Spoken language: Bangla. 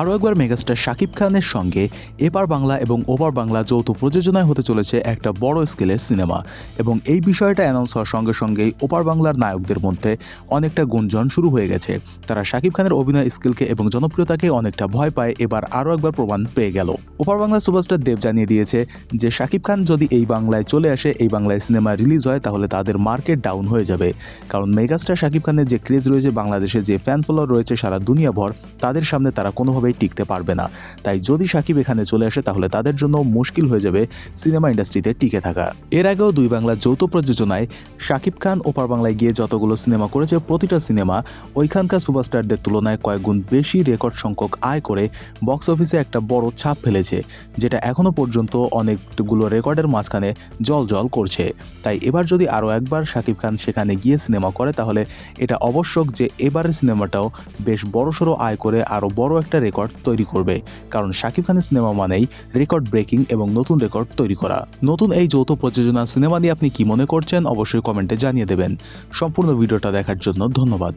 আরও একবার মেগাস্টার শাকিব খানের সঙ্গে এপার বাংলা এবং ওপার বাংলা যৌথ প্রযোজনায় হতে চলেছে একটা বড় স্কেলের সিনেমা। এবং এই বিষয়টা অ্যানাউন্স হওয়ার সঙ্গে সঙ্গেই ওপার বাংলার নায়কদের মধ্যে অনেকটা গুঞ্জন শুরু হয়ে গেছে। তারা শাকিব খানের অভিনয় স্কিলকে এবং জনপ্রিয়তাকে অনেকটা ভয় পায়, এবার আরও একবার প্রমাণ পেয়ে গেল। ওপার বাংলা সুপারস্টার দেব জানিয়ে দিয়েছে যে, শাকিব খান যদি এই বাংলায় চলে আসে, এই বাংলায় সিনেমা রিলিজ হয়, তাহলে তাদের মার্কেট ডাউন হয়ে যাবে। কারণ মেগাস্টার শাকিব খানের যে ক্রেজ রয়েছে, বাংলাদেশে যে ফ্যান ফলোয়ার রয়েছে সারা দুনিয়া ভর তাদের সামনে তারা কোনোভাবেই টিকতে পারবে না। তাই যদি শাকিব এখানে চলে আসে, তাহলে তাদের জন্য মুশকিল হয়ে যাবে সিনেমা ইন্ডাস্ট্রিতে টিকে থাকা। এর আগেও দুই বাংলার যৌথ প্রযোজনায় শাকিব খান ওপার বাংলায় গিয়ে যতগুলো সিনেমা করেছে, প্রতিটা সিনেমা ওইখানকার সুপারস্টারদের তুলনায় কয়েক গুণ বেশি রেকর্ড সংখ্যক আয় করে বক্স অফিসে একটা বড় ছাপ ফেলেছে, যেটা এখনও পর্যন্ত অনেকগুলো রেকর্ডের মাঝখানে জল জল করছে। তাই এবার যদি আরও একবার শাকিব খান সেখানে গিয়ে সিনেমা করে, তাহলে এটা অবশ্যক যে এবারের সিনেমাটাও বেশ বড়সড় আয় করে আরও বড় একটা রেকর্ড তৈরি করবে। কারণ শাকিব খানের সিনেমা মানেই রেকর্ড ব্রেকিং এবং নতুন রেকর্ড তৈরি করা। নতুন এই যৌথ প্রযোজনা সিনেমা নিয়ে আপনি কি মনে করছেন, অবশ্যই কমেন্টে জানিয়ে দেবেন। সম্পূর্ণ ভিডিওটা দেখার জন্য ধন্যবাদ।